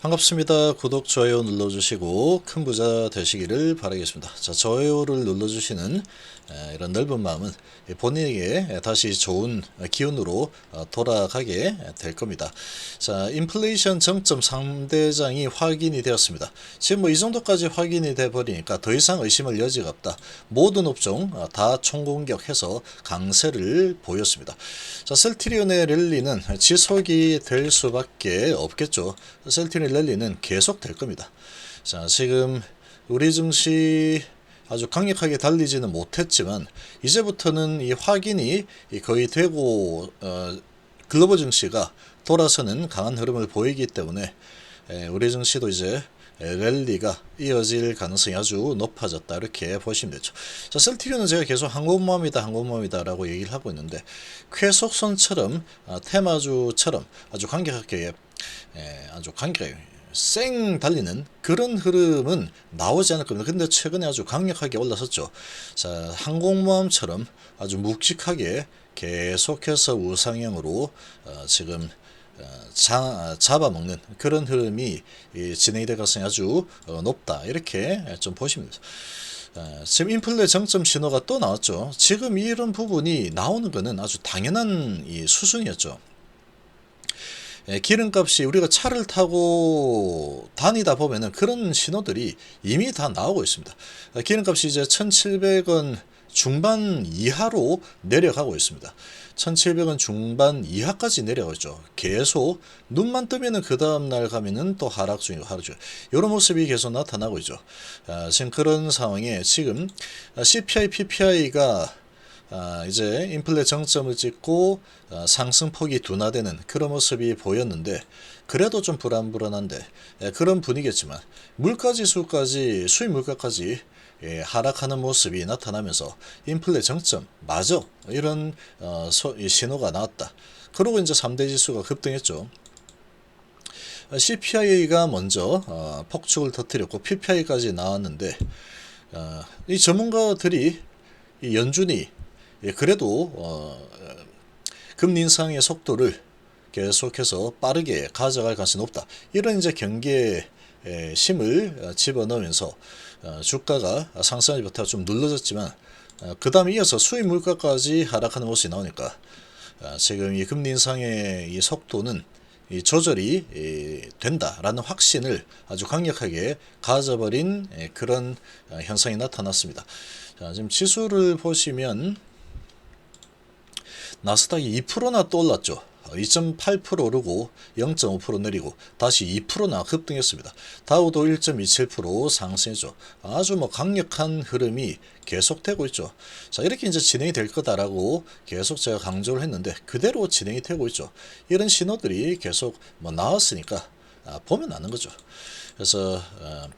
반갑습니다. 구독, 좋아요 눌러주시고 큰 부자 되시기를 바라겠습니다. 자, 좋아요를 눌러주시는 에, 이런 넓은 마음은 본인에게 다시 좋은 기운으로 어, 돌아가게 될 겁니다. 자, 인플레이션 정점 상대장이 확인이 되었습니다. 지금 뭐 이 정도까지 확인이 돼 버리니까 더 이상 의심할 여지가 없다. 모든 업종 어, 다 총공격해서 강세를 보였습니다. 자, 셀트리온의 랠리는 지속이 될 수밖에 없겠죠. 셀트리온 랠리는 계속 될 겁니다. 자, 지금 우리 증시 아주 강력하게 달리지는 못했지만 이제부터는 이 확인이 이 거의 되고 어, 글로벌 증시가 돌아서는 강한 흐름을 보이기 때문에 에, 우리 증시도 이제 에, 랠리가 이어질 가능성이 아주 높아졌다 이렇게 보시면 되죠. 자, 셀티리온은 제가 계속 항공모함이다 항공모함이다 라고 얘기를 하고 있는데 쾌속선처럼 아, 테마주처럼 아주 강력하게 에, 아주 강력하게 쌩 달리는 그런 흐름은 나오지 않을 겁니다. 근데 최근에 아주 강력하게 올라섰죠. 자, 항공모함처럼 아주 묵직하게 계속해서 우상향으로 어, 지금 어, 자, 잡아먹는 그런 흐름이 이 진행이 될 가능성이 아주 어, 높다. 이렇게 좀 보시면 됩니다. 어, 지금 인플레 정점 신호가 또 나왔죠. 지금 이런 부분이 나오는 것은 아주 당연한 이 수순이었죠. 예, 기름값이 우리가 차를 타고 다니다 보면은 그런 신호들이 이미 다 나오고 있습니다. 어, 기름값이 이제 1,700원 중반 이하로 내려가고 있습니다. 1,700원 중반 이하까지 내려가죠. 계속 눈만 뜨면은 그 다음 날 가면은 또 하락 중이고 하락 중. 이런 모습이 계속 나타나고 있죠. 아, 지금 그런 상황에 지금 CPI, PPI가 아, 이제 인플레 정점을 찍고 아, 상승폭이 둔화되는 그런 모습이 보였는데 그래도 좀 불안불안한데 예, 그런 분위기였지만 물가지수까지 수입 물가까지 예, 하락하는 모습이 나타나면서 인플레 정점 맞아 이런 어, 신호가 나왔다. 그러고 이제 3대 지수가 급등했죠. CPI가 먼저 어, 폭축을 터뜨렸고 PPI까지 나왔는데 어, 이 전문가들이 이 연준이 예, 그래도 어, 금리 인상의 속도를 계속해서 빠르게 가져갈 가능성이 높다. 이런 이제 경계에 심을 집어넣으면서 어, 주가가 상승하지 못하고 좀 눌러졌지만 어, 그 다음에 이어서 수입 물가까지 하락하는 모습이 나오니까 어, 지금 이 금리 인상의 이 속도는 이 조절이 이 된다라는 확신을 아주 강력하게 가져버린 예, 그런 어, 현상이 나타났습니다. 자, 지금 지수를 보시면 나스닥이 2%나 또 올랐죠. 2.8% 오르고 0.5% 내리고 다시 2%나 급등했습니다. 다우도 1.27% 상승했죠. 아주 뭐 강력한 흐름이 계속되고 있죠. 자 이렇게 이제 진행이 될 거다라고 계속 제가 강조를 했는데 그대로 진행이 되고 있죠. 이런 신호들이 계속 뭐 나왔으니까 아, 보면 아는 거죠. 그래서 어,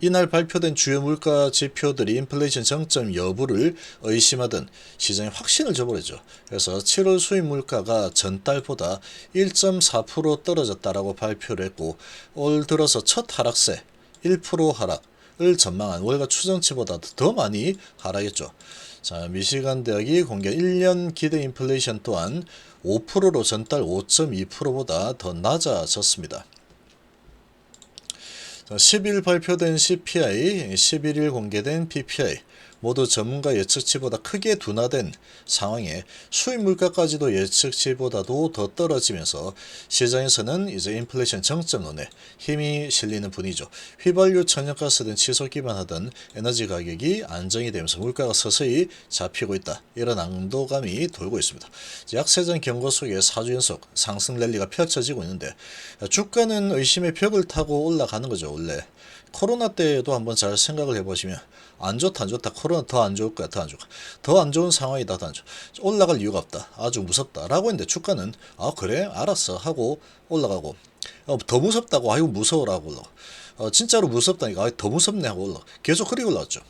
이날 발표된 주요 물가 지표들이 인플레이션 정점 여부를 의심하던 시장에 확신을 줘버렸죠. 그래서 7월 수입 물가가 전달보다 1.4% 떨어졌다라고 발표를 했고 올 들어서 첫 하락세 1% 하락을 전망한 월가 추정치보다 더 많이 하락했죠. 자, 미시간 대학이 공개 1년 기대 인플레이션 또한 5%로 전달 5.2%보다 더 낮아졌습니다. 10일 발표된 CPI, 11일 공개된 PPI 모두 전문가 예측치보다 크게 둔화된 상황에 수입 물가까지도 예측치보다도 더 떨어지면서 시장에서는 이제 인플레이션 정점론에 힘이 실리는 분위기죠. 휘발유, 천연가스 등 치속 기반하던 에너지 가격이 안정이 되면서 물가가 서서히 잡히고 있다. 이런 안도감이 돌고 있습니다. 약세전 경고 속에 4주 연속 상승 랠리가 펼쳐지고 있는데 주가는 의심의 벽을 타고 올라가는 거죠. 원래 코로나 때도 한번 잘 생각을 해보시면 안 좋다 안 좋다. 코로나 더 안 좋을 거야 더 안 좋을 거야. 더 안 좋은 상황이다 더 안 좋아 올라갈 이유가 없다. 아주 무섭다 라고 했는데 주가는 아 그래? 알았어 하고 올라가고. 어, 더 무섭다고 아유 무서워라고 올라가. 어, 진짜로 무섭다니까. 아, 더 무섭네 하고 올라가. 계속 흐리 올라왔죠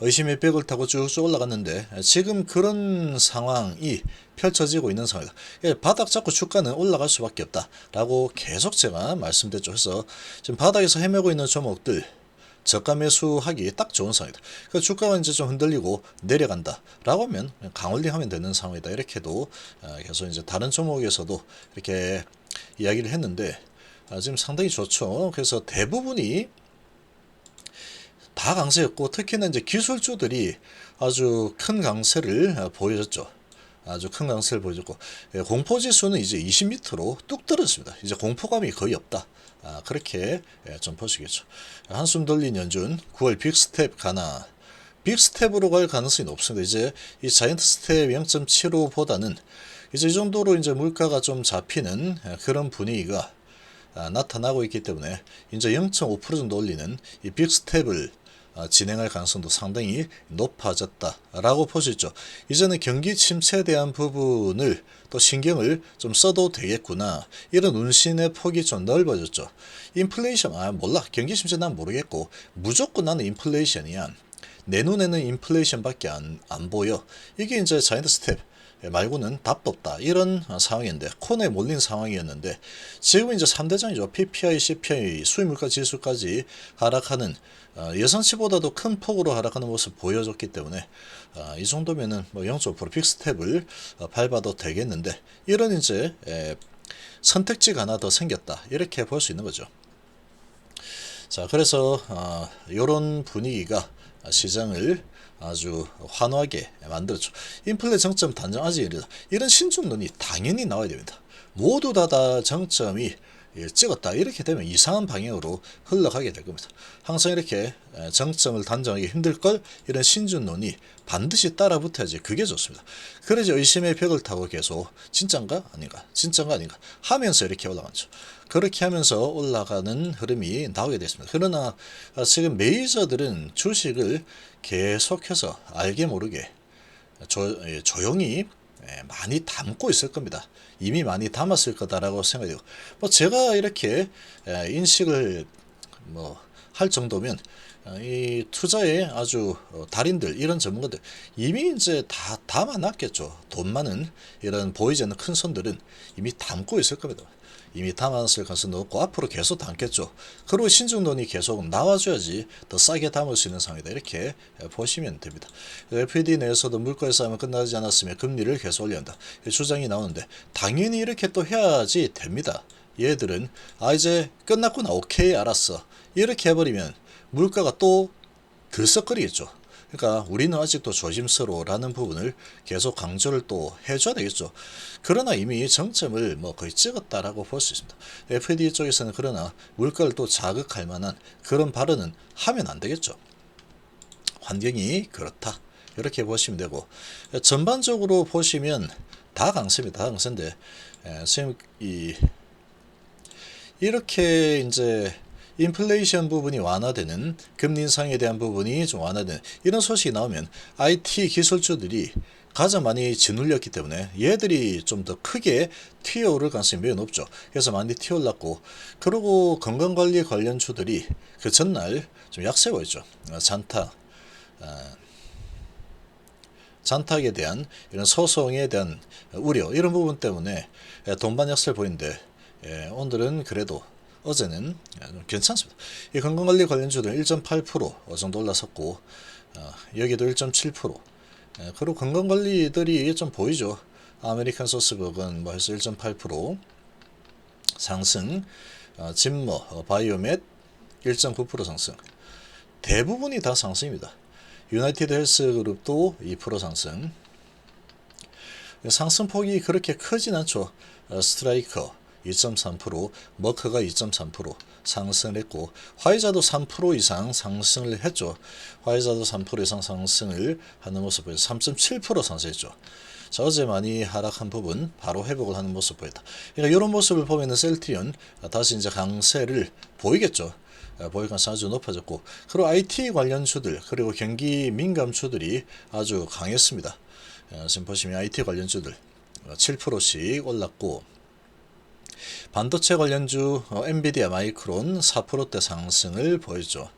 의심의 벽을 타고 쭉쭉 올라갔는데 지금 그런 상황이 펼쳐지고 있는 상황이다. 예, 바닥 잡고 주가는 올라갈 수밖에 없다라고 계속 제가 말씀드렸죠. 그래서 지금 바닥에서 헤매고 있는 종목들 저가 매수하기 딱 좋은 상황이다. 그 주가가 이제 좀 흔들리고 내려간다라고 하면 강홀링하면 되는 상황이다. 이렇게도 어, 계속 이제 다른 종목에서도 이렇게 이야기를 했는데 아, 지금 상당히 좋죠. 그래서 대부분이 다 강세였고 특히나 이제 기술주들이 아주 큰 강세를 아, 보여줬죠. 아주 큰 강세를 보여줬고 예, 공포 지수는 이제 20m로 뚝 떨어졌습니다. 이제 공포감이 거의 없다. 아, 그렇게 예, 좀 보시겠죠. 한숨 돌린 연준 9월 빅스텝 가나 빅스텝으로 갈 가능성이 높습니다. 이제 이 자이언트 스텝 0.75보다는 이제 이 정도로 이제 물가가 좀 잡히는 예, 그런 분위기가 아, 나타나고 있기 때문에 이제 0.5% 정도 올리는 이 빅스텝을 아, 진행할 가능성도 상당히 높아졌다라고 볼 수 있죠. 이제는 경기 침체에 대한 부분을 또 신경을 좀 써도 되겠구나. 이런 운신의 폭이 좀 넓어졌죠. 인플레이션, 아, 몰라. 경기 침체 난 모르겠고, 무조건 나는 인플레이션이야. 내 눈에는 인플레이션밖에 안, 안 보여. 이게 이제 자이언트 스텝. 말고는 답도 없다. 이런 상황인데, 코너에 몰린 상황이었는데, 지금 이제 3대장이죠. PPI, CPI, 수입물가 지수까지 하락하는, 어, 예상치보다도 큰 폭으로 하락하는 모습 보여줬기 때문에, 어, 이 정도면은 뭐 0.5% 픽스텝을 어, 밟아도 되겠는데, 이런 이제, 에, 선택지가 하나 더 생겼다. 이렇게 볼 수 있는 거죠. 자, 그래서, 어, 요런 분위기가 시장을 아주 환하게 만들었죠. 인플레 정점 단정 아직이다. 이런 신중론이 당연히 나와야 됩니다. 모두 다 다 정점이 예, 찍었다. 이렇게 되면 이상한 방향으로 흘러가게 될 겁니다. 항상 이렇게 에, 정점을 단정하기 힘들 걸 이런 신중론이 반드시 따라 붙어야지 그게 좋습니다. 그래야지 의심의 벽을 타고 계속 진짠가 아닌가 진짠가 아닌가 하면서 이렇게 올라가죠. 그렇게 하면서 올라가는 흐름이 나오게 됐습니다. 그러나 아, 지금 메이저들은 주식을 계속해서 알게 모르게 조, 예, 조용히 예, 많이 담고 있을 겁니다. 이미 많이 담았을 거다라고 생각이 되고 뭐 제가 이렇게 예, 인식을 뭐 할 정도면 어, 이 투자의 아주 어, 달인들 이런 전문가들 이미 이제 다 담아놨겠죠. 돈 많은 이런 보이지 않는 큰 손들은 이미 담고 있을 겁니다. 이미 담았을 가능성이 높고 앞으로 계속 담겠죠. 그리고 신중론이 계속 나와줘야지 더 싸게 담을 수 있는 상황이다. 이렇게 보시면 됩니다. FED 내에서도 물가의 싸움은 끝나지 않았으며 금리를 계속 올려한다. 주장이 나오는데 당연히 이렇게 또 해야지 됩니다. 얘들은 아 이제 끝났구나 오케이 알았어 이렇게 해버리면 물가가 또 들썩거리겠죠. 그러니까 우리는 아직도 조심스러워라는 부분을 계속 강조를 또 해줘야 되겠죠. 그러나 이미 정점을 뭐 거의 찍었다라고 볼 수 있습니다. FD 쪽에서는 그러나 물가를 또 자극할 만한 그런 발언은 하면 안 되겠죠. 환경이 그렇다. 이렇게 보시면 되고 전반적으로 보시면 다 강세입니다. 다 강세인데 에, 지금 이 이렇게 이제 인플레이션 부분이 완화되는 금리 인상에 대한 부분이 좀 완화되는 이런 소식이 나오면 IT 기술주들이 가장 많이 짓눌렸기 때문에 얘들이 좀 더 크게 튀어오를 가능성이 매우 높죠. 그래서 많이 튀어올랐고 그리고 건강관리 관련 주들이 그 전날 좀 약세 보였죠. 어, 잔타 어, 잔탁에 대한 이런 소송에 대한 우려 이런 부분 때문에 동반 약세를 보이는데 예, 오늘은 그래도 어제는 좀 괜찮습니다. 이 건강관리 관련주들은 1.8% 정도 올라섰고 어, 여기도 1.7% 예, 그리고 건강관리들이 좀 보이죠. 아메리칸 소스북은 뭐 해서 1.8% 상승, 어, 진모, 어, 바이오멧 1.9% 상승. 대부분이 다 상승입니다. 유나이티드 헬스 그룹도 2% 상승. 상승폭이 그렇게 크진 않죠. 어, 스트라이커 2.3%, 머크가 2.3% 상승을 했고 화이자도 3% 이상 상승을 했죠. 화이자도 3% 이상 상승을 하는 모습 보여서 3.7% 상승했죠. 자, 어제 많이 하락한 부분 바로 회복을 하는 모습 보였다. 그러니까 이런 모습을 보면은 셀트리온 다시 이제 강세를 보이겠죠. 보일 가능성이 아주 높아졌고 그리고 IT 관련주들 그리고 경기 민감주들이 아주 강했습니다. 어, 지금 보시면 IT 관련주들 7%씩 올랐고 반도체 관련주 어, 엔비디아 마이크론 4%대 상승을 보이죠.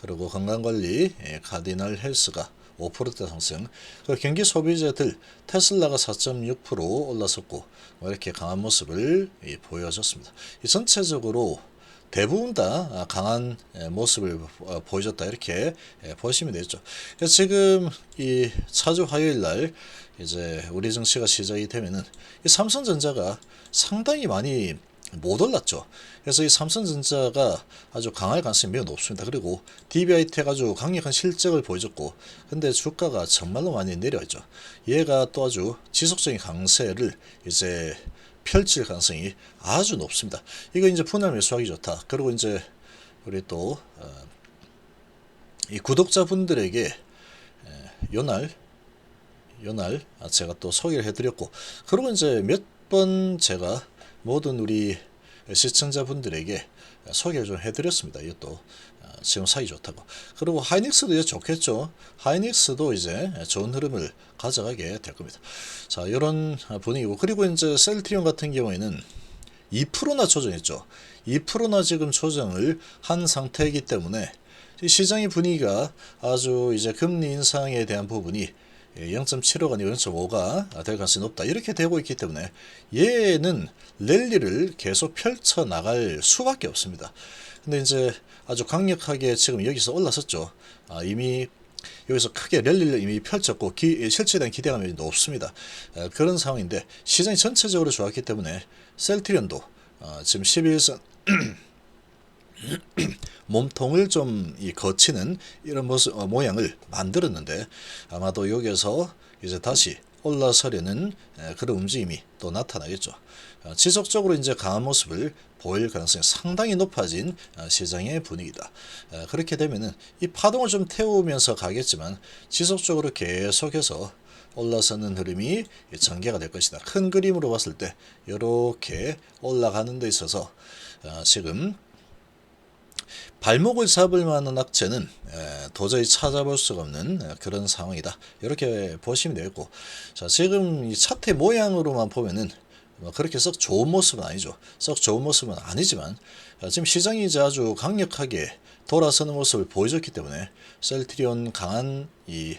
그리고 건강관리 예, 카디널 헬스가 5%대 상승. 그리고 경기 소비재들 테슬라가 4.6% 올라섰고 뭐 이렇게 강한 모습을 예, 보여줬습니다. 이 전체적으로 대부분 다 아, 강한 예, 모습을 어, 보여줬다 이렇게 예, 보시면 되죠. 그래서 지금 이 차주 화요일 날 이제 우리 증시가 시작이 되면은 이 삼성전자가 상당히 많이 못 올랐죠. 그래서 이 삼성전자가 아주 강할 가능성이 매우 높습니다. 그리고 DBIT가 아주 강력한 실적을 보여줬고, 근데 주가가 정말로 많이 내려왔죠. 얘가 또 아주 지속적인 강세를 이제 펼칠 가능성이 아주 높습니다. 이거 이제 분할 매수하기 좋다. 그리고 이제 우리 또, 어, 이 구독자분들에게 에, 요날 요날 아, 제가 또 소개를 해드렸고 그리고 이제 몇 번 제가 모든 우리 시청자분들에게 소개를 좀 해드렸습니다. 이것도 아, 지금 사기 좋다고. 그리고 하이닉스도 이제 좋겠죠. 하이닉스도 이제 좋은 흐름을 가져가게 될 겁니다. 자, 이런 분위기고 그리고 이제 셀트리온 같은 경우에는 2%나 조정했죠. 2%나 지금 조정을 한 상태이기 때문에 이 시장의 분위기가 아주 이제 금리 인상에 대한 부분이 0.75가 아니고 0.5가 될 가능성이 높다. 이렇게 되고 있기 때문에 얘는 랠리를 계속 펼쳐 나갈 수밖에 없습니다. 근데 이제 아주 강력하게 지금 여기서 올라섰죠. 아, 이미 여기서 크게 랠리를 이미 펼쳤고 기, 실체에 대한 기대감이 높습니다. 에, 그런 상황인데 시장이 전체적으로 좋았기 때문에 셀트리온도 어, 지금 11선 몸통을 좀 이 거치는 이런 모습 어, 모양을 만들었는데 아마도 여기서 이제 다시 올라서려는 에, 그런 움직임이 또 나타나겠죠. 어, 지속적으로 이제 강한 모습을 보일 가능성이 상당히 높아진 어, 시장의 분위기다. 에, 그렇게 되면은 이 파동을 좀 태우면서 가겠지만 지속적으로 계속해서 올라서는 흐름이 전개가 될 것이다. 큰 그림으로 봤을 때 이렇게 올라가는 데 있어서 어, 지금 발목을 잡을 만한 악재는 에, 도저히 찾아볼 수가 없는 에, 그런 상황이다. 이렇게 보시면 되겠고, 자 지금 이 차트 모양으로만 보면은 뭐 그렇게 썩 좋은 모습은 아니죠. 썩 좋은 모습은 아니지만 자, 지금 시장이 이제 아주 강력하게 돌아서는 모습을 보여줬기 때문에 셀트리온 강한 이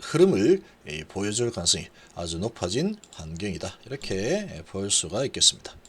흐름을 이 보여줄 가능성이 아주 높아진 환경이다. 이렇게 볼 수가 있겠습니다.